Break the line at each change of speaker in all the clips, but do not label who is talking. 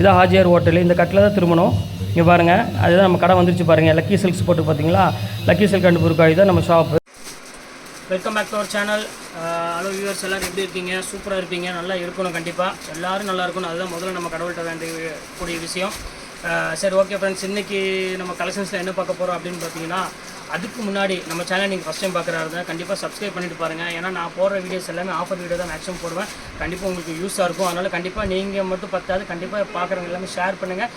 இதான் ஹாஜியார் ஹோட்டல். இந்த கட்டில் தான் திரும்பணும். இங்கே பாருங்கள் அதுதான் நம்ம கடை வந்துருச்சு பாருங்கள் லக்கி சில்க்ஸ் போட்டு பார்த்தீங்களா? லக்கி சில்க் அண்ட் புருக்காய் தான் நம்ம shop welcome back to our channel hello viewers எல்லோரும் எப்படி இருக்கீங்க? சூப்பராக இருப்பீங்க. நல்லா இருக்கணும் கண்டிப்பாக எல்லோரும் நல்லா இருக்கணும். அதுதான் முதல்ல நம்ம கடவுள்கிட்ட வேண்டிய கூடிய விஷயம். சரி ஓகே ஃப்ரெண்ட்ஸ் இன்றைக்கி நம்ம கலெக்ஷன்ஸில் என்ன பார்க்க போகிறோம் அப்படின்னு பார்த்தீங்கன்னா அதுக்கு முன்னாடி நம்ம சேனல் நீங்கள் ஃபஸ்ட் டைம் பார்க்குறா இருந்தால் கண்டிப்பாக சப்ஸ்கிரைப் பண்ணிட்டு பாருங்கள் ஏன்னா நான் போடுற வீடியோஸ் எல்லாமே ஆஃபர் வீடியோ தான் மேக்ஸிமம் போடுவேன். கண்டிப்பாக உங்களுக்கு யூஸாக இருக்கும். அதனால் கண்டிப்பாக நீங்கள் மட்டும் பத்தாது கண்டிப்பாக பார்க்குறவங்க எல்லாமே ஷேர் பண்ணுங்கள்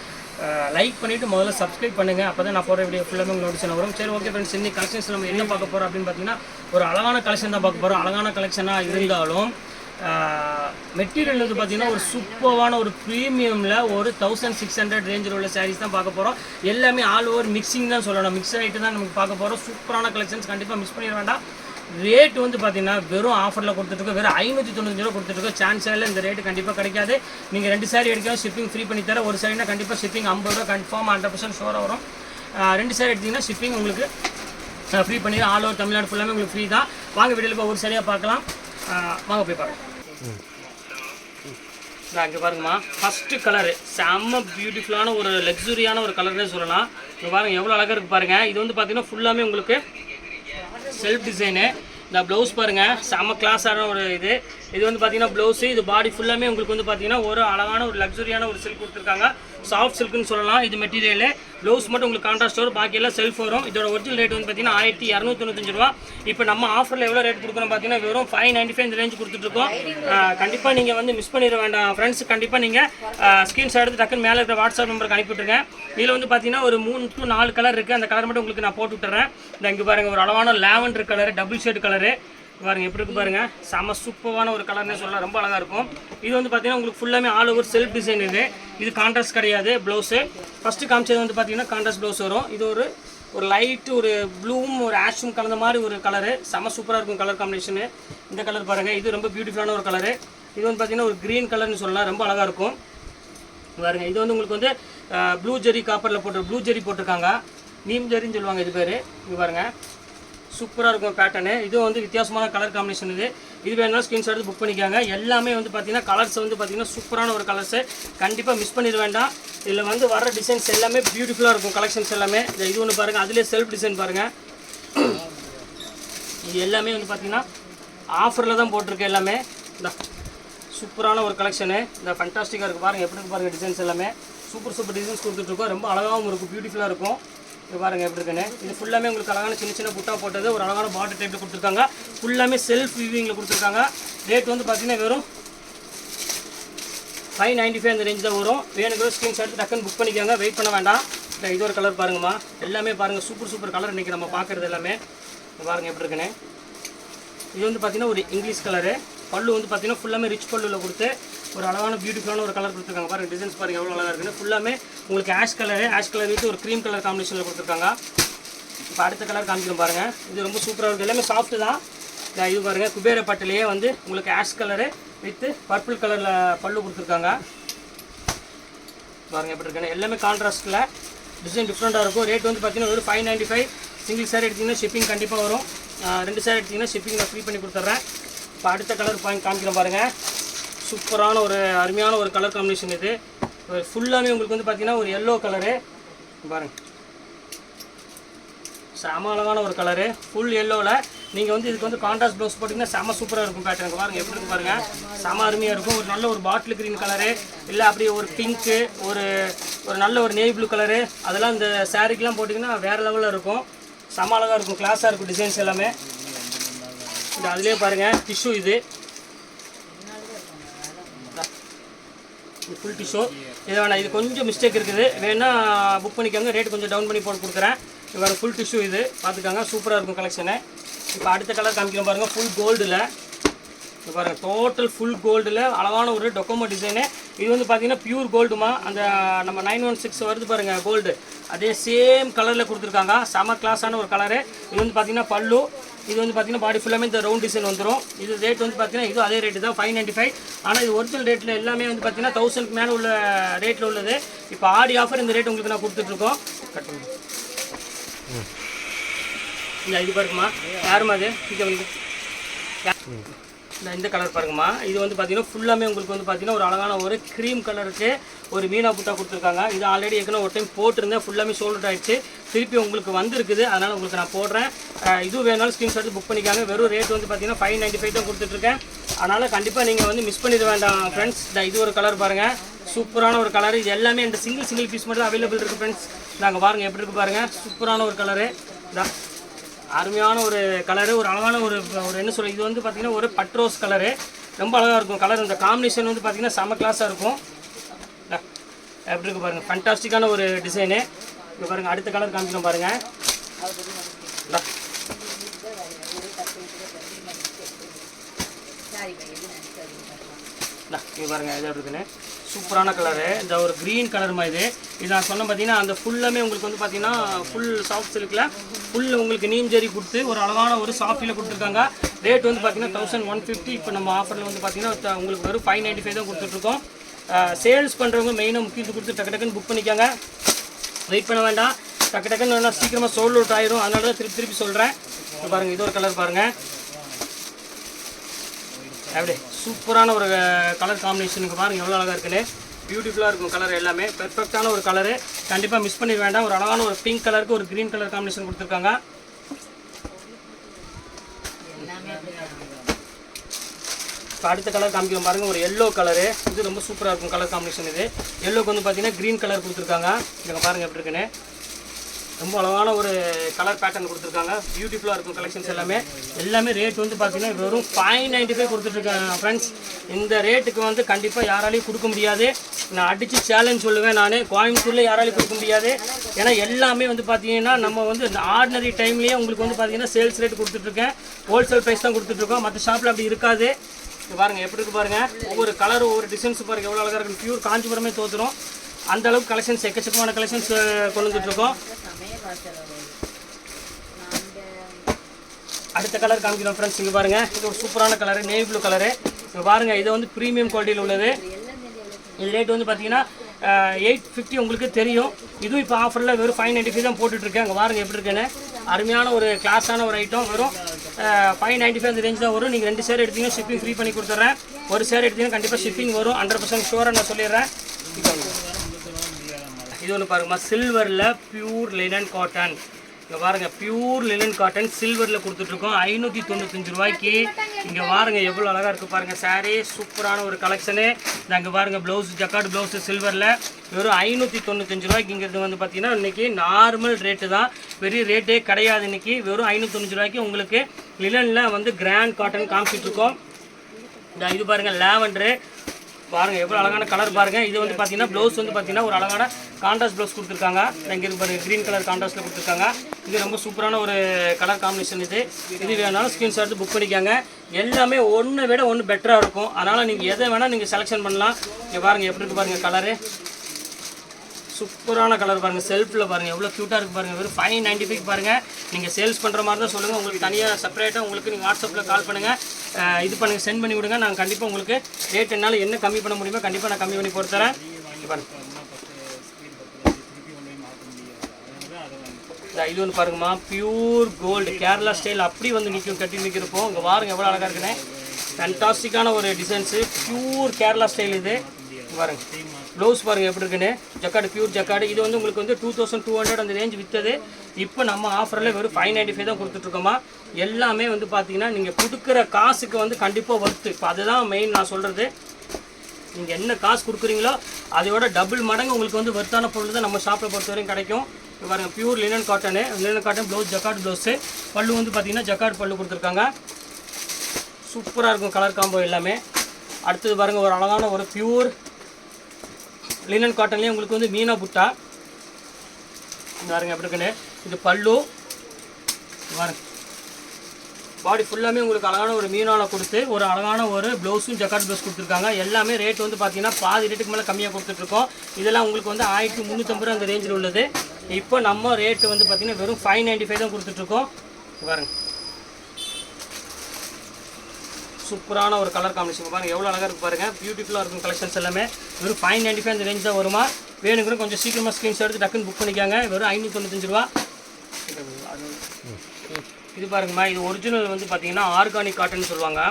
லைக் பண்ணிவிட்டு முதல்ல சப்ஸ்கிரைப் பண்ணுங்கள் அப்போ தான் நான் போகிற வீடியோ ஃபுல்லாக உங்களுக்கு நோட்டிஸ் வரும். சரி ஓகே ஃப்ரெண்ட்ஸ் இன்னைக்கு கலெக்ஷன்ஸ் நம்ம என்ன பார்க்க போகிறோம் அப்படின்னு பார்த்தீங்கன்னா ஒரு அழகான கலெக்ஷன் தான் பார்க்க போகிறோம் அழகான கலெக்ஷனாக இருந்தாலும் மெட்டீரியல் வந்து பார்த்தீங்கன்னா ஒரு சூப்பரான ஒரு ப்ரீமியமில் ஒரு தௌசண்ட் சிக்ஸ் ஹண்ட்ரட் ரேஞ்சில் உள்ள சாரீஸ் தான் பார்க்க போகிறோம் எல்லாமே ஆல் ஓவர் மிக்சிங் தான் சொல்லணும். மிக்ஸ் ஆகிட்டு தான் நமக்கு பார்க்க போகிறோம் சூப்பரான கலெக்ஷன்ஸ் கண்டிப்பாக மிஸ் பண்ணிட வேண்டாம். ரேட் வந்து பார்த்தீங்கன்னா வெறும் ஆஃபரில் கொடுத்துருக்கோம் வெறும் ஐநூற்றி தொண்ணூத்தஞ்சு ரூபா கொடுத்துட்டு சான்ஸ் இல்லை இந்த ரேட்டு கண்டிப்பாக கிடைக்காது. நீங்கள் ரெண்டு சாரி எடுக்கலாம் ஷிப்பிங் ஃப்ரீ பண்ணி தர ஒரு சாரினா கண்டிப்பாக ஷிப்பிங் ஐம்பது ரூபா கன்ஃபார்ம் ஹண்ட்ரட் பர்சன்ட் ஷோராக வரும். ரெண்டு சாரி எடுத்தீங்கன்னா ஷிப்பிங் உங்களுக்கு ஃப்ரீ பண்ணி ஆல் ஓவர் தமிழ்நாடு ஃபுல்லாமே உங்களுக்கு ஃப்ரீ தான். வாங்க வீடியோவில் போய் ஒரு சரியாக பார்க்கலாம். வாங்க போய் பார்க்கலாம் நான் இங்கே பாருங்கம்மா. ஃபஸ்ட்டு கலரு செம்ம பியூட்டிஃபுல்லான ஒரு லக்ஸுரியான ஒரு கலர்னே சொல்லலாம். இங்கே பாருங்கள் எவ்வளோ அழகாக இருக்குது பாருங்கள் இது வந்து பார்த்தீங்கன்னா ஃபுல்லாமே உங்களுக்கு செல்ஃப் டிசைனு இந்த ப்ளவுஸ் பாருங்கள் செம்ம கிளாஸான ஒரு இது. இது வந்து பார்த்தீங்கன்னா ப்ளவுஸு இது பாடி ஃபுல்லாமே உங்களுக்கு வந்து பார்த்தீங்கன்னா ஒரு அழகான ஒரு லக்ஸுரியான ஒரு சில்க் கொடுத்துருக்காங்க. சாஃப்ட் சில்க்னு சொல்லலாம். இது மெட்டீரியல் ப்ளவுஸ் மட்டும் உங்களுக்கு கான்ட்ராஸ்ட் வரும். பாக்கி எல்லாம் செல்ஃப் வரும். இதோட ஒரிஜினல் ரேட் வந்து பார்த்தீங்கன்னா ஆயிரத்தி இரநூத்தொண்ணூத்தஞ்சு ரூபா. இப்போ நம்ம ஆஃபரில் எவ்வளோ ரேட் கொடுக்குறோம் பார்த்தீங்கன்னா வெறும் ஃபைவ் நைன்ட்டி ஃபைவ் இந்த ரேஞ்ச் கொடுத்துட்ருக்கோம் கண்டிப்பாக நீங்கள் வந்து மிஸ் பண்ணிட வேண்டாம். ஃப்ரெண்ட்ஸ் கண்டிப்பாக நீங்கள் ஸ்க்ரீன்ஷாட் எடுத்து டக்குன்னு மேலே இருக்கிற வாட்ஸ்அப் நம்பருக்கு அனுப்பிவிட்டுருங்க. இதில் வந்து பார்த்தீங்கன்னா ஒரு மூணு டு நாலு கலர் இருக்குது அந்த கலர் மட்டும் உங்களுக்கு நான் போட்டு விட்டுறேன். இந்த இங்கே பாருங்கள் ஒரு அளவான lavender colour double shade colour பாருங்க எப்படி இருக்கு பாருங்க. செம சூப்பரான ஒரு கலர்னே சொல்லலாம் ரொம்ப அழகா இருக்கும். இது வந்து பார்த்தீங்கன்னா உங்களுக்கு ஃபுல்லாமே ஆல் ஓவர் செல்ஃப் டிசைன் இது. இது கான்ட்ராஸ்ட் கிடையாது ப்ளவுஸு ஃபஸ்ட்டு காமிச்சது வந்து பார்த்தீங்கன்னா கான்ட்ராஸ்ட் ப்ளவுஸ் வரும். இது ஒரு ஒரு லைட் ஒரு ப்ளூவும் ஒரு ஆஷும் கலந்த மாதிரி ஒரு கலரு செம சூப்பராக இருக்கும் கலர் காம்பினேஷனு இந்த கலர் பாருங்கள் இது ரொம்ப பியூட்டிஃபுல்லான ஒரு கலரு இது வந்து பார்த்தீங்கன்னா ஒரு க்ரீன் கலர்னு சொல்லலாம் ரொம்ப அழகாக இருக்கும். பாருங்க இது வந்து உங்களுக்கு வந்து ப்ளூ ஜெரி காப்பரில் போட்டு ப்ளூ ஜெரி போட்டிருக்காங்க. நீம் ஜெரின்னு சொல்லுவாங்க இது பேர். இங்கே பாருங்கள் சூப்பராக இருக்கும் பேட்டர்னு இது வந்து வித்தியாசமான கலர் காம்பினேஷன் இது. இது வேணாலும் ஸ்க்ரீன்ஷாட் எடுத்து புக் பண்ணிக்காங்க. எல்லாமே வந்து பார்த்தீங்கன்னா கலர்ஸ் வந்து பார்த்தீங்கன்னா சூப்பரான ஒரு கலர்ஸு கண்டிப்பாக மிஸ் பண்ணிட வேண்டாம். இதில் வந்து வர டிசைன்ஸ் எல்லாமே பியூட்டிஃபுல்லாக இருக்கும். கலெக்ஷன்ஸ் எல்லாமே. இது ஒன்று பாருங்கள் அதிலே செல்ஃப் டிசைன் பாருங்கள் இது எல்லாமே வந்து பார்த்தீங்கன்னா ஆஃபரில் தான் போட்டிருக்கு எல்லாமே. இந்த சூப்பரான ஒரு கலெக்ஷனு இந்த ஃபண்டாஸ்டிக்காக இருக்குது பாருங்கள் எப்படி இருக்கு பாருங்கள் டிசைன்ஸ் எல்லாமே. சூப்பர் சூப்பர் டிசைன்ஸ் கொடுத்துட்ருக்கோம் ரொம்ப அழகாகவும் இருக்கும். பியூட்டிஃபுல்லாக இருக்கும். இது பாருங்கள் எப்படி இருக்குன்னு. இது ஃபுல்லாமே உங்களுக்கு அழகான சின்ன சின்ன புட்டா போட்டது ஒரு அழகான பாட்டில் டைப்பில் கொடுத்துருக்காங்க. ஃபுல்லாமே செல்ஃப் வியூவிங்கில் கொடுத்துருக்காங்க. ரேட் வந்து பார்த்தீங்கன்னா வெறும் ஃபைவ் நைன்ட்டி ஃபைவ் அந்த ரேஞ்ச் தான் வரும். வேணுங்கிற ஸ்க்ரீன்ஷாட் டக்குன்னு புக் பண்ணிக்கோங்க. வெயிட் பண்ண வேண்டாம். இது ஒரு கலர் பாருங்கம்மா. எல்லாமே பாருங்கள் சூப்பர் சூப்பர் கலர் இன்றைக்கி நம்ம பார்க்குறது எல்லாமே. பாருங்கள் எப்படி இருக்குன்னு. இது வந்து பார்த்தீங்கன்னா ஒரு இங்கிலீஷ் கலரு பல்லு வந்து பார்த்தீங்கன்னா ஃபுல்லாமே ரிச் பல்லுவில் கொடுத்து ஒரு அழகான பியூட்டிஃபுல்லான ஒரு கலர் கொடுத்துருக்காங்க. பாருங்க டிசைன்ஸ் பாருங்கள் எவ்வளோ அழகாக இருக்குன்னு. ஃபுல்லாமே உங்களுக்கு ஆஷ் கலரு ஆஷ் கலர் விட்டு ஒரு க்ரீம் கலர் காம்பினேஷனில் கொடுத்துருக்காங்க. இப்போ அடுத்த கலர் காமிக்கிறோம் பாருங்கள் இது ரொம்ப சூப்பராக இருக்குது எல்லாமே சாஃப்ட்டு தான். இது பாருங்கள் குபேர பட்டிலேயே வந்து உங்களுக்கு ஆஷ் கலரு வித்து பர்பிள் கலரில் பல்லு கொடுத்துருக்காங்க. பாருங்கள் எப்படி இருக்குன்னு. எல்லாமே கான்ட்ராஸ்ட்டில் டிசைன் டிஃப்ரெண்ட்டாக இருக்கும். ரேட் வந்து பார்த்தீங்கன்னா ஒரு five ninety five single chair எடுத்திங்கன்னா ஷிப்பிங் கண்டிப்பாக வரும். ரெண்டு சேர் எடுத்திங்கன்னா ஷிப்பிங் நான் ஃப்ரீ பண்ணி கொடுத்துட்றேன். இப்போ அடுத்த கலர் பாயிண்ட் காமிக்கிறேன் பாருங்கள் சூப்பரான ஒரு அருமையான ஒரு கலர் காம்பினேஷன் இது. ஃபுல்லாமே உங்களுக்கு வந்து பார்த்தீங்கன்னா ஒரு எல்லோ கலரு பாருங்க. செம அழகான ஒரு கலரு ஃபுல் எல்லோவில் நீங்கள் வந்து இதுக்கு வந்து கான்ட்ராஸ்ட் ப்ளவுஸ் போட்டிங்கன்னா செம சூப்பராக இருக்கும் பேட்டர்னுக்கு பாருங்கள் எப்படி இருக்கு பாருங்கள் செம அருமையாக இருக்கும். ஒரு நல்ல ஒரு பாட்டில் க்ரீன் கலரு இல்லை அப்படியே ஒரு பிங்க்கு ஒரு ஒரு நல்ல ஒரு நேவி ப்ளூ கலரு அதெல்லாம் இந்த சாரீக்கெலாம் போட்டிங்கன்னா வேறு லெவலில் இருக்கும். செம அழகாக இருக்கும். கிளாஸாக இருக்கும் டிசைன்ஸ் எல்லாமே. இந்த அதுலேயே பாருங்கள் டிஷ்யூ இது. ஃபுல் டிஷ்யூ இது வேணாம் இது கொஞ்சம் மிஸ்டேக் இருக்குது. வேணால் புக் பண்ணிக்கோங்க ரேட் கொஞ்சம் டவுன் பண்ணி போட்டு கொடுக்குறேன். இது வேறு ஃபுல் டிஷ்யூ இது. பார்த்துக்கோங்க சூப்பராக இருக்கும் கலெக்ஷனு இப்போ அடுத்த கலர் காமிக்கிறோம் பாருங்கள் ஃபுல் கோல்டில் இப்போ பாருங்கள் டோட்டல் ஃபுல் கோல்டில் அழகான ஒரு டொக்கோமோ டிசைனு இது வந்து பார்த்தீங்கன்னா பியூர் கோல்டுமா அந்த நம்ம நைன் ஒன் சிக்ஸ் வருது பாருங்கள் கோல்டு அதே சேம் கலரில் கொடுத்துருக்காங்க. செம கிளாஸான ஒரு கலரு இது வந்து பார்த்தீங்கன்னா பல்லு. இது வந்து பார்த்தீங்கன்னா பாடி ஃபுல்லாமே இந்த ரவுண்ட் டிசைன் வந்துடும் இது ரேட் வந்து பார்த்தீங்கன்னா இது அதே ரேட்டு தான் ஃபைவ் நைன்ட்டி ஃபைவ் ஆனால் இது ஒரிஜினல் ரேட்டில் எல்லாமே வந்து பார்த்தீங்கன்னா தௌசண்ட்க்கு மேலே உள்ள ரேட்டில் உள்ளது. இப்போ ஆடி ஆஃபர் இந்த ரேட் உங்களுக்கு நான் கொடுத்துட்ருக்கோம். கட் பண்ணுங்க. இந்த இது பாருங்கம்மா. யாரும்மா அது? இங்கே வந்து. இந்த இந்த கலர் பாருங்கம்மா. இது வந்து பார்த்தீங்கன்னா ஃபுல்லாமே உங்களுக்கு வந்து பார்த்தீங்கன்னா ஒரு அழகான ஒரு க்ரீம் கலருக்கு ஒரு மீனா புத்தா கொடுத்துருக்காங்க. இது ஆல்ரெடி ஏற்கனவே ஒரு டைம் போட்டிருந்தேன். ஃபுல்லாமே சோல்ட் ஆகிடுச்சு திருப்பி உங்களுக்கு வந்திருக்குது. அதனால் உங்களுக்கு நான் போடுறேன். இது வேணாலும் ஸ்க்ரீன்ஷாட் புக் பண்ணிக்காங்க. வெறும் ரேட் வந்து பார்த்தீங்கன்னா ஃபைவ் நைன்ட்டி ஃபைவ் தான் கொடுத்துட்ருக்கேன் அதனால் கண்டிப்பாக நீங்கள் வந்து மிஸ் பண்ணிட வேண்டாம் ஃப்ரெண்ட்ஸ் இது ஒரு கலர் பாருங்கள் சூப்பரான ஒரு கலர் இது எல்லாமே இந்த சிங்கிள் சிங்கிள் பீஸ் மட்டும் அவைலபிள் இருக்குது ஃப்ரெண்ட்ஸ் நாங்கள் பாருங்கள் எப்படி இருக்கு பாருங்கள் சூப்பரான ஒரு கலரு இதான் அருமையான ஒரு கலரு ஒரு அழகான ஒரு ஒரு என்ன சொல்ல இது வந்து பார்த்தீங்கன்னா ஒரு பட்ரோஸ் கலரு ரொம்ப அழகாக இருக்கும் கலர் இந்த காம்பினேஷன் வந்து பார்த்தீங்கன்னா செம கிளாஸாக இருக்கும். எப்படி இருக்கு பாருங்கள் ஃபண்டாஸ்டிக்கான ஒரு டிசைனு இங்கே பாருங்கள் அடுத்த கலர் காமிக்கணும் பாருங்கள் இங்கே பாருங்கள் எதாவது இருக்குன்னு. சூப்பரான கலரு இந்த ஒரு க்ரீன் கலர் மாதிரி இது. நான் சொன்ன பார்த்தீங்கன்னா அந்த ஃபுல்லாமே உங்களுக்கு வந்து பார்த்தீங்கன்னா ஃபுல் சாஃப்ட் சில்கில் ஃபுல் உங்களுக்கு நீம் ஜெரி கொடுத்து ஒரு அழகான ஒரு சாஃப்டில் கொடுத்துருக்காங்க. ரேட் வந்து பார்த்தீங்கன்னா தௌசண்ட் ஒன் ஃபிஃப்டி இப்போ நம்ம ஆஃபரில் வந்து பார்த்தீங்கன்னா உங்களுக்கு வெறும் ஃபைவ் நைன்ட்டி ஃபைவ் தான் கொடுத்துட்ருக்கோம். சேல்ஸ் பண்ணுறவங்க மெயினாக முக்கியத்துவம் கொடுத்து டக்கு டக்குன்னு புக் பண்ணிக்கோங்க. வெயிட் பண்ண வேண்டாம். டக்கு டக்குன்னு நல்லா சீக்கிரமாக சோல்ட் அவுட் ஆயிரும். அதனால தான் திருப்பி திருப்பி சொல்கிறேன் பாருங்கள் இது ஒரு கலர் பாருங்கள் அப்படியே சூப்பரான ஒரு கலர் காம்பினேஷனுக்கு பாருங்க எவ்வளோ அழகாக இருக்குன்னு. பியூட்டிஃபுல்லாக இருக்கும் கலர் எல்லாமே. பெர்ஃபெக்டான ஒரு கலரு கண்டிப்பாக மிஸ் பண்ணிட வேண்டாம். ஒரு அழகான ஒரு பிங்க் கலருக்கு ஒரு க்ரீன் கலர் காம்பினேஷன் கொடுத்துருக்காங்க. இப்போ அடுத்த கலர் காமிக்கிறோம் பாருங்க. ஒரு எல்லோ கலரு இது ரொம்ப சூப்பராக இருக்கும் கலர் காம்பினேஷன் இது. எல்லோக்கு வந்து பார்த்தீங்கன்னா க்ரீன் கலர் கொடுத்துருக்காங்க. இங்கே பாருங்க எப்படி இருக்குன்னு. ரொம்ப அழகான ஒரு கலர் பேட்டர்ன் கொடுத்துருக்காங்க. பியூட்டிஃபுல்லாக இருக்கும் கலெக்ஷன்ஸ் எல்லாமே. எல்லாமே ரேட் வந்து பார்த்தீங்கன்னா வெறும் ஃபைவ் நைன்ட்டி ஃபைவ் கொடுத்துட்ருக்காங்க ஃப்ரெண்ட்ஸ் இந்த ரேட்டுக்கு வந்து கண்டிப்பாக யாராலையும் கொடுக்க முடியாது. நான் அடித்து சேலஞ்ச் சொல்லுவேன் நான். கோயம்புத்தூரில் யாராலையும் கொடுக்க முடியாது. ஏன்னா எல்லாமே வந்து பார்த்தீங்கன்னா நம்ம வந்து ஆர்டினரி டைம்லேயே உங்களுக்கு வந்து பார்த்தீங்கன்னா சேல்ஸ் ரேட் கொடுத்துட்ருக்கேன். ஹோல்சேல் ப்ரைஸ் தான் கொடுத்துட்ருக்கோம். மற்ற ஷாப்பில் அப்படி இருக்காது. பாருங்கள் பாருங்க எப்படி இருக்கு பாருங்க. ஒவ்வொரு கலர் ஒவ்வொரு டிசைன்ஸ் பாருங்க எவ்வளோ அழகாக இருக்கு. பியூர் காஞ்சிபுரமே தோத்துரும். அந்த அளவுக்கு கலெக்ஷன்ஸ் எக்கச்சக்கமான கலெக்ஷன்ஸ் கொண்டு வந்துட்டு இருக்கோம் அடுத்த கலர் காமிக்கிறோம் ஃப்ரெண்ட்ஸ் இங்கே பாருங்க. இது ஒரு சூப்பரான கலரு நேவி ப்ளூ கலரு இங்கே பாருங்க இது வந்து ப்ரீமியம் குவாலிட்டியில் உள்ளது. இது ரேட் வந்து பார்த்தீங்கன்னா எயிட் ஃபிஃப்டி உங்களுக்கு தெரியும். இதுவும் இப்போ ஆஃபரில் வெறும் ஃபைவ் நைன்ட்டி ஃபைவ் தான் போட்டுட்ருக்கேன் அங்கே பாருங்க எப்படி இருக்குன்னு. அருமையான ஒரு கிளாஸான ஒரு ஐட்டம் வெறும் ஃபைவ் நைன்ட்டி ஃபைவ் அந்த ரேஞ்ச் தான் வரும். நீங்கள் ரெண்டு சேர் எடுத்தீங்கன்னா ஷிப்பிங் ஃப்ரீ பண்ணி கொடுத்துட்றேன். ஒரு சேர் எடுத்தீங்கன்னா கண்டிப்பாக ஷிப்பிங் வரும். ஹண்ட்ரட் பர்சன்ட் ஷூராக நான் சொல்லிடுறேன். இது ஒன்று பாருங்கம்மா சில்வரில் பியூர் லினன் காட்டன் இங்கே பாருங்க பியூர் லினன் காட்டன் சில்வரில் கொடுத்துட்ருக்கோம். ஐநூற்றி தொண்ணூத்தஞ்சு ரூபாய்க்கு. இங்கே பாருங்க எவ்வளோ அழகாக இருக்குது பாருங்கள் சாரீ சூப்பரான ஒரு கலெக்ஷனு அங்கே பாருங்கள் ப்ளவுஸ் ஜக்கார்டு ப்ளவுஸு சில்வரில் வெறும் ஐநூற்றி தொண்ணூத்தஞ்சு ரூபாய்க்குங்கிறது வந்து பார்த்தீங்கன்னா இன்றைக்கி நார்மல் ரேட்டு தான். பெரிய ரேட்டே கிடையாது இன்றைக்கி வெறும் ஐநூற்றஞ்சு ரூபாய்க்கு உங்களுக்கு லினனில் வந்து கிராண்ட் காட்டன் காமிச்சிட்ருக்கோம். இந்த இது பாருங்கள் லாவெண்டரு பாருங்க எவ்வளோ அழகான கலர் பாருங்க. இது வந்து பார்த்தீங்கன்னா ப்ளவுஸ் வந்து பார்த்தீங்கன்னா ஒரு அழகான கான்ட்ராஸ்ட் ப்ளவுஸ் கொடுத்துருக்காங்க. இங்கே இருக்கு பாருங்க க்ரீன் கலர் கான்ட்ராஸ்ட்டில் கொடுத்துருக்காங்க. இது ரொம்ப சூப்பரான ஒரு கலர் காம்பினேஷன் இது. இது வேணாலும் ஸ்க்ரீன்ஷாட் புக் பண்ணிக்காங்க. எல்லாமே ஒன்றை விட ஒன்று பெட்டராக இருக்கும். அதனால் நீங்கள் எதை வேணால் நீங்கள் செலெக்ஷன் பண்ணலாம். இங்கே பாருங்க எப்படி இருக்கு பாருங்க கலரு சூப்பரான கலர் பாருங்க. செல்ஃபில் பாருங்க. எவ்வளோ க்யூட்டாக இருக்கு பாருங்க. வெறும் ஃபைவ் நைன்டி ஃபைவ் பாருங்க. நீங்கள் சேல்ஸ் பண்ணுற மாதிரி தான் சொல்லுங்கள் உங்களுக்கு தனியாக செப்பரேட்டாக உங்களுக்கு நீங்கள் வாட்ஸ்அப்பில் கால் பண்ணுங்கள் இது பண்ணுங்க. சென்ட் பண்ணி விடுங்க. நான் கண்டிப்பாக உங்களுக்கு ரேட் என்னால் என்ன கம்மி பண்ண முடியுமோ கண்டிப்பாக நான் கம்மி பண்ணி கொடுத்துறேன் இது ஒன்று பாருங்கம்மா. பியூர் கோல்டு கேரளா ஸ்டைல் அப்படி வந்து நிற்கும் கட்டி நிற்கிறப்போ இங்கே பாருங்க எவ்வளோ அழகாக இருக்குன்னு. ஃபேன்டாஸ்டிக்கான ஒரு டிசைன்ஸு பியூர் கேரளா ஸ்டைல் இது. பாருங்க. ப்ளவுஸ் பாருங்கள் எப்படி இருக்குன்னு. Jacquard pure jacquard. இது வந்து உங்களுக்கு வந்து டூ தௌசண்ட் டூ ஹண்ட்ரட் அந்த ரேஞ்ச் விற்றது இப்போ நம்ம ஆஃபரில் வெறும் ஃபைவ் நைன்ட்டி ஃபைவ் தான் கொடுத்துட்ருக்கோமா. எல்லாமே வந்து பார்த்தீங்கன்னா நீங்கள் கொடுக்குற காசுக்கு வந்து கண்டிப்பாக ஒர்த்து இப்போ அதுதான் மெயின் நான் சொல்கிறது நீங்கள் என்ன காசு கொடுக்குறீங்களோ அதோட டபுள் மடங்கு உங்களுக்கு வந்து வர்த்தான பொருள் தான் நம்ம ஷாப்பில் பொறுத்த வரைக்கும் கிடைக்கும். இப்போ பாருங்கள் pure linen cotton linen cotton blouse jacquard blouse பல்லு வந்து பார்த்தீங்கன்னா ஜக்காட் பல்லு கொடுத்துருக்காங்க. சூப்பராக இருக்கும் கலர் காம்போ எல்லாமே. அடுத்தது பாருங்கள் ஒரு அழகான ஒரு பியூர் லினன் காட்டன்லேயே உங்களுக்கு வந்து மீனா புட்டா. பாருங்க எப்படி இருக்குன்னு. இது பல்லு. பாருங்க. பாடி ஃபுல்லாமே உங்களுக்கு அழகான ஒரு மீனால கொடுத்து ஒரு அழகான ஒரு ப்ளவுஸும் ஜக்கார்ட் ப்ளவுஸ் கொடுத்துருக்காங்க. எல்லாமே ரேட் வந்து பார்த்தீங்கன்னா பாதி ரேட்டுக்கு மேலே கம்மியாக கொடுத்துட்ருக்கோம். இதெல்லாம் உங்களுக்கு வந்து ஆயிரத்தி முந்நூற்றம்பது ரூபா அந்த ரேஞ்சில் உள்ளது. இப்போ நம்ம ரேட்டு வந்து பார்த்தீங்கன்னா வெறும் ஃபைவ் நைன்ட்டி ஃபைவ் தான் கொடுத்துட்ருக்கோம். பாருங்கள் சூப்பரான ஒரு கலர் காம்பினேஷன் பாருங்க எவ்வளோ அழகாக இருக்கு பாருங்க. பியூட்டிஃபுல்லாக இருக்கும் கலெக்ஷன்ஸ் எல்லாமே. வெறும் ஃபைவ் நைன்ட்டி ஃபைவ் அந்த ரேஞ்ச் தான் வருமா? வேணுங்கிற கொஞ்சம் சீக்கிரமாக ஸ்க்ரீன்ஷாட் எடுத்து டக்குன்னு புக் பண்ணிக்காங்க. வெறும் ஐநூற்றி தொண்ணூத்தஞ்சு ரூபா. இது பாருங்கம்மா இது ஒரிஜினல் வந்து பார்த்தீங்கன்னா ஆர்கானிக் காட்டன் சொல்லுவாங்க.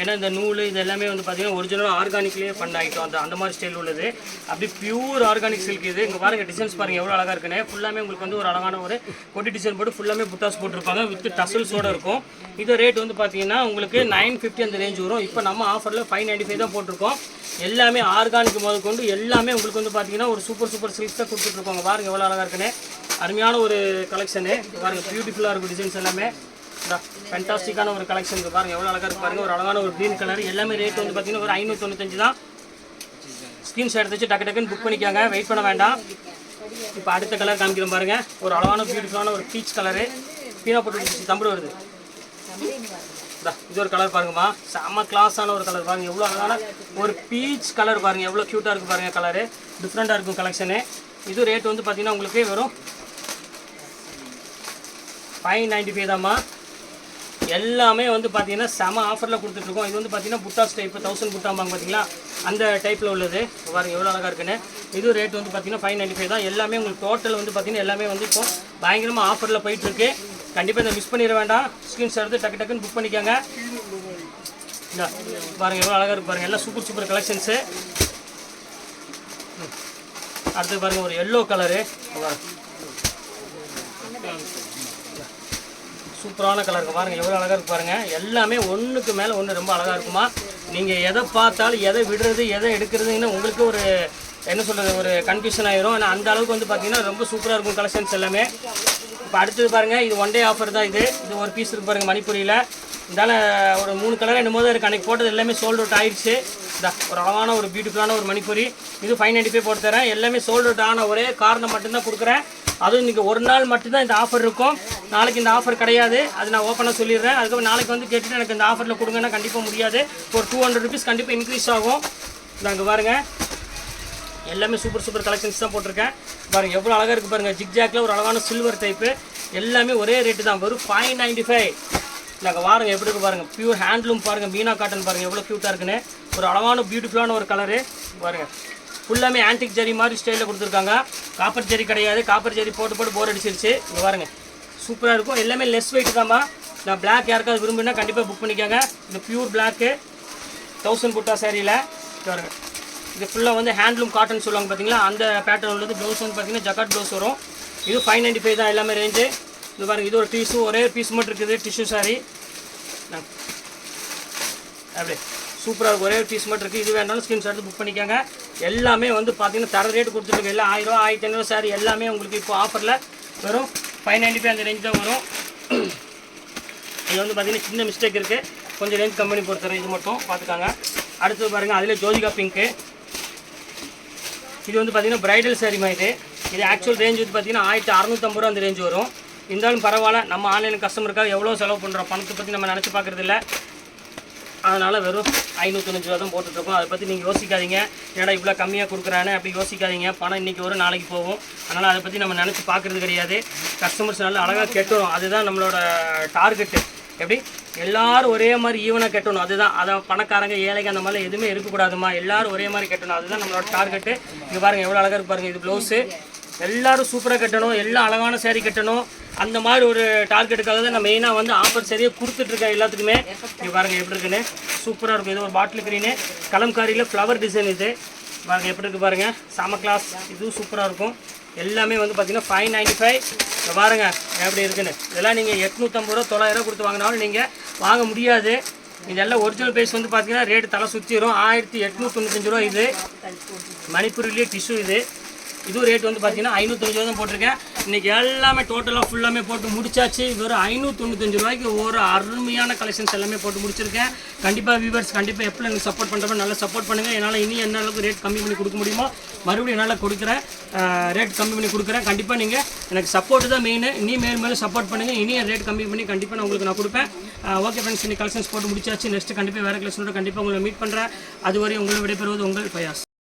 ஏன்னா இந்த நூல் இது எல்லாமே வந்து பார்த்தீங்கன்னா ஒரிஜினல் ஆர்கானிக்லேயே பண்ண ஐட்டம் அந்த அந்த மாதிரி ஸ்டைல் உள்ளது. அப்படி பியூர் ஆர்கானிக் சில்க் இது. இங்கே பாருங்கள் டிசைன்ஸ் பாருங்கள் எவ்வளோ அழகாக இருக்குன்னு. ஃபுல்லாமே உங்களுக்கு வந்து ஒரு அழகான ஒரு கொட்டி டிசைன் போட்டு ஃபுல்லாமே புட்டாஸ் போட்டிருப்பாங்க. வித் டசல்ஸோடு இருக்கும். இது ரேட் வந்து பார்த்தீங்கன்னா உங்களுக்கு நைன் ஃபிஃப்டி அந்த ரேஞ்ச் வரும். இப்போ நம்ம ஆஃபரில் ஃபைவ் நைன்ட்டி ஃபைவ் தான் போட்டிருக்கோம். எல்லாமே ஆர்கானிக் முதல் கொண்டு எல்லாமே உங்களுக்கு வந்து பார்த்தீங்கன்னா ஒரு சூப்பர் சூப்பர் சில்க்ஸ் தான் கொடுத்துட்ருக்கோங்க பாருங்கள் எவ்வளோ அழகாக இருக்குன்னு. அருமையான ஒரு கலெக்ஷனு பாருங்க பியூட்டிஃபுல்லாக இருக்கும் டிசைன்ஸ் எல்லாமே. ஃபேண்டாஸ்டிக்கான ஒரு கலெக்ஷன் இருக்கு பாருங்கள் எவ்வளோ அழகாக இருக்கு பாருங்கள் ஒரு அழகான ஒரு க்ரீன் கலர் எல்லாமே ரேட் வந்து பார்த்தீங்கன்னா ஒரு ஐநூற்றி தான். ஸ்க்ரீன்ஷாட் எடுத்து வச்சு டக்கு டக்குன்னு புக் பண்ணிக்காங்க. வெயிட் பண்ண வேண்டாம். இப்போ அடுத்த கலர் காமிக்கிறேன் பாருங்கள் ஒரு அழகான பியூட்டிஃபுல்லான ஒரு பீச் கலரு பீனா போட்டு தம்பு வருது. இது ஒரு கலர் பாருங்கம்மா. செம்ம கிளாஸான ஒரு கலர் பாருங்கள் எவ்வளோ அழகான ஒரு பீச் கலர் பாருங்கள் எவ்வளோ க்யூட்டாக இருக்குது பாருங்கள் கலரு டிஃப்ரெண்ட்டாக இருக்கும் கலெக்ஷனு இது ரேட் வந்து பார்த்தீங்கன்னா உங்களுக்கு வெறும் ஃபைவ் நைன்ட்டி ஃபைவ் தான்மா எல்லாமே வந்து பார்த்தீங்கன்னா செம ஆஃபரில் கொடுத்துட்ருக்கோம். இது வந்து பார்த்தீங்கன்னா புட்டாஸ் டைப் தௌசண்ட் புட்டாம்பாங்க பார்த்தீங்களா அந்த டைப்பில் உள்ளது. பாருங்கள் பாருங்க எவ்வளோ அழகாக இருக்குன்னு. இது ரேட் வந்து பார்த்தீங்கன்னா ஃபைவ் நைன்ட்டி ஃபைவ் தான். எல்லாமே உங்களுக்கு டோட்டல் வந்து பார்த்தீங்கன்னா எல்லாமே வந்து இப்போ பயங்கரமாக ஆஃபரில் போயிட்டுருக்கு கண்டிப்பாக இதை மிஸ் பண்ணிட வேண்டாம். ஸ்க்ரீன்ஷாட் எடுத்து டக்கு டக்குன்னு புக் பண்ணிக்கோங்க. இந்தா, பாருங்க எவ்வளோ அழகாக இருக்கு பாருங்கள் எல்லாம் சூப்பர் சூப்பர் கலெக்ஷன்ஸு அடுத்து பாருங்கள் ஒரு எல்லோ கலரு சூப்பரான கலருக்கு பாருங்க எவ்வளோ அழகாக இருக்கு பாருங்க. எல்லாமே ஒன்றுக்கு மேலே ஒன்று ரொம்ப அழகாக இருக்குமா? நீங்கள் எதை பார்த்தாலும் எதை விடுறது எதை எடுக்கிறதுன்னு உங்களுக்கு ஒரு என்ன சொல்கிறது ஒரு கன்ஃபியூஷன் ஆயிரும். ஆனால் அந்த அளவுக்கு வந்து பார்த்தீங்கன்னா ரொம்ப சூப்பராக இருக்கும் கலெக்ஷன்ஸ் எல்லாமே. இப்போ அடுத்தது பாருங்கள் இது ஒன் டே ஆஃபர் தான் இது. இது ஒரு பீஸ் இருக்கு பாருங்கள் மணிப்பூரியில். இதால ஒரு மூணு கலர் என்னமோ இருக்குது அன்றைக்கி போட்டது எல்லாமே சோல்ட் அவுட் ஆயிடுச்சு. இந்த ஒரு அழகான ஒரு பியூட்டிஃபுல்லான ஒரு மணிப்பூரி. இது ஃபைவ் நைன்ட்டி ஃபைவ் போட்டு தரேன். எல்லாமே சோல்ட் அவுட் ஆன ஒரே காரணம் மட்டும்தான் கொடுக்குறேன். அதுவும் இன்றைக்கி ஒரு நாள் மட்டும்தான் இந்த ஆஃபர் இருக்கும். நாளைக்கு இந்த ஆஃபர் கிடையாது. அது நான் ஓப்பனாக சொல்லிடுறேன். அதுக்கப்புறம் நாளைக்கு வந்து கேட்டுட்டு எனக்கு இந்த ஆஃபரில் கொடுங்கன்னா கண்டிப்பாக முடியாது. ஒரு டூ ஹண்ட்ரட் ருபீஸ் கண்டிப்பாக இன்க்ரீஸ் ஆகும். நாங்கள் பாருங்கள் எல்லாமே சூப்பர் சூப்பர் கலெக்ஷன்ஸ் தான் போட்டிருக்கேன். பாருங்க எவ்வளோ அழகாக இருக்குது பாருங்கள் ஜிக்ஜாக்கில் ஒரு அழகான சில்வர் டைப்பு எல்லாமே ஒரே ரேட்டு தான். வரும் ஃபைவ் நைன்ட்டி ஃபைவ் நாங்கள் வாருங்க எப்படி இருக்கு பாருங்கள் ப்யூர் ஹேண்ட்லூம் பாருங்கள் மீனா காட்டன் பாருங்கள் எவ்வளோ க்யூட்டாக இருக்குன்னு. ஒரு அழகான பியூட்டிஃபுல்லான ஒரு கலரு பாருங்கள் ஃபுல்லாமே ஆன்டிக் ஜரி மாதிரி ஸ்டைலில் கொடுத்துருக்காங்க. காப்பர் ஜரி கிடையாது. காப்பர் ஜரி போட்டு போட்டு போர் அடிச்சிருச்சு. இங்கே பாருங்க. சூப்பராக இருக்கும். எல்லாமே லெஸ் வெயிட் தாம்மா. நான் பிளாக் யாருக்காவது விரும்புனா கண்டிப்பாக புக் பண்ணிக்கோங்க. இந்த பியூர் பிளாக்கு தௌசண்ட் புட்டா சேரீயில் பாருங்க. இது ஃபுல்லாக வந்து ஹேண்ட்லூம் காட்டன் சொல்லுவாங்க பார்த்தீங்களா அந்த பேட்டர்ன் உள்ளது ப்ளவுஸ் வந்து பார்த்தீங்கன்னா ஜக்காட் ப்ளவுஸ் வரும். இது ஃபைவ் நைன்ட்டி ஃபைவ் தான் எல்லாமே ரேஞ்சு இது பாருங்க. இது ஒரு பீஸும் ஒரே பீஸ் மட்டும் இருக்குது டிஷ்யூ சாரி அப்படியே. சூப்பராக இருக்கும். ஒரே பீஸ் மட்டும் இருக்குது இது வேணாலும் ஸ்கிரீன்ஷாட் எடுத்து புக் பண்ணிக்கோங்க. எல்லாமே வந்து பார்த்தீங்கன்னா தர ரேட் கொடுத்துருக்கு எல்லாம் ஆயிரம் ரூபா ஆயிரத்தி ஐநூறு சாரி எல்லாமே உங்களுக்கு இப்போ ஆஃபரில் வெறும் ஃபைவ் நைன்டி ஃபைவ் அந்த ரேஞ்ச் தான் வரும். இது வந்து பார்த்தீங்கன்னா சின்ன மிஸ்டேக் இருக்குது கொஞ்சம் ரேஞ்ச் கம்பெனி பொறுத்தவரை இது மட்டும் பார்த்துக்காங்க அடுத்தது பாருங்கள் அதில் ஜோதிகா பிங்க்கு இது வந்து பார்த்தீங்கன்னா பிரைடல் சாரிமா இது இது ஆக்சுவல் ரேஞ்ச் வந்து பார்த்தீங்கன்னா ஆயிரத்தி அறநூற்றம்பது ரூபா அந்த ரேஞ்ச் வரும். இருந்தாலும் பரவாயில்ல நம்ம ஆன்லைன் கஸ்டமருக்காக எவ்வளோ செலவு பண்ணுறோம் பணத்தை பற்றி நம்ம நினச்சி பார்க்குறது இல்லை. அதனால் வெறும் ஐநூற்றஞ்சு ரூபா தான் போட்டுட்ருக்கோம். அதை பற்றி நீங்கள் யோசிக்காதீங்க. ஏன்னா இவ்வளோ கம்மியாக கொடுக்குறானே அப்படி யோசிக்காதீங்க. பணம் இன்றைக்கி வரும் நாளைக்கு போகும். அதனால் அதை பற்றி நம்ம நினச்சி பார்க்குறது கிடையாது. கஸ்டமர்ஸ் நல்லா அழகாக கெட்டுரும் அதுதான் நம்மளோட டார்கெட்டு எப்படி? எல்லாரும் ஒரே மாதிரி ஈவனாக கட்டணும். அதுதான். அதை பணக்காரங்க ஏழைங்க அந்த மாதிரிலாம் எதுவுமே இருக்கக்கூடாதுமா எல்லாரும் ஒரே மாதிரி கட்டணும். அதுதான் நம்மளோட டார்கெட்டு இங்கே பாருங்கள் எவ்வளோ அழகாக இருக்கு பாருங்கள் இது ப்ளவுஸு எல்லாரும் சூப்பராக கட்டணும் எல்லாம் அழகான சேரீ கட்டணும். அந்த மாதிரி ஒரு டார்கெட்டுக்காக தான் நான் மெயினாக வந்து ஆஃபர் சரியாக கொடுத்துட்ருக்கேன் எல்லாத்துக்குமே. இங்கே பாருங்கள் எப்படி இருக்குன்னு. சூப்பராக இருக்கும். இது ஒரு பாட்டில் க்ரீனு கலம்காரியில் ஃப்ளவர் டிசைன் இது. பாருங்கள் எப்படி இருக்குது பாருங்கள் சாம கிளாஸ் இதுவும் சூப்பராக இருக்கும். எல்லாமே வந்து பார்த்தீங்கன்னா ஃபைவ் நைன்ட்டி ஃபைவ் பாருங்கள் எப்படி இருக்குன்னு. இதெல்லாம் நீங்கள் எட்நூற்றம்பது ரூபா தொள்ளாயிரம் கொடுத்து வாங்கினாலும் நீங்கள் வாங்க முடியாது. இதெல்லாம் ஒரிஜினல் ப்ரைஸ் வந்து பார்த்தீங்கன்னா ரேட்டு தலை சுற்றிடும் ஆயிரத்தி எட்நூற்றி தொண்ணூத்தஞ்சு ரூபா இது. மணிப்பூரிலேயே டிஷ்யூ இது. இதுவும் ரேட் வந்து பார்த்தீங்கன்னா ஐநூற்றஞ்சு ரூபா தான் போட்டிருக்கேன். இன்றைக்கி எல்லாமே டோட்டலாக ஃபுல்லாமே போட்டு முடிச்சாச்சு. வெறும் ஐநூற்றொண்ணூத்தஞ்சு ரூபாய்க்கு ஒரு அருமையான கலெக்ஷன்ஸ் எல்லாமே போட்டு முடிச்சிருக்கேன். கண்டிப்பாக வியூவர்ஸ் கண்டிப்பாக எப்போ எனக்கு சப்போர்ட் பண்ணுறப்ப நல்லா சப்போர்ட் பண்ணுங்கள் என்னால் இனி என்ன அளவுக்கு ரேட் கம்மி பண்ணி கொடுக்க முடியுமோ மறுபடியும் என்னால் கொடுக்குறேன். ரேட் கம்மி பண்ணி கொடுக்குறேன். கண்டிப்பாக நீங்கள் எனக்கு சப்போர்ட் தான் மெயின் இனி மேலும் மேலும் சப்போர்ட் பண்ணுங்கள் இனி ரேட் கம்மி பண்ணி கண்டிப்பாக நான் உங்களுக்கு நான் கொடுப்பேன். ஓகே ஃப்ரெண்ட்ஸ் இன்னைக்கு கலெக்ஷன்ஸ் போட்டு முடிச்சாச்சு. நெக்ஸ்ட் கண்டிப்பாக வேறு கலெக்ஷனோட கண்டிப்பாக உங்களை மீட் பண்ணுறேன் அதுவரை உங்களை விடைபெறுவது உங்கள் பயாஸ்.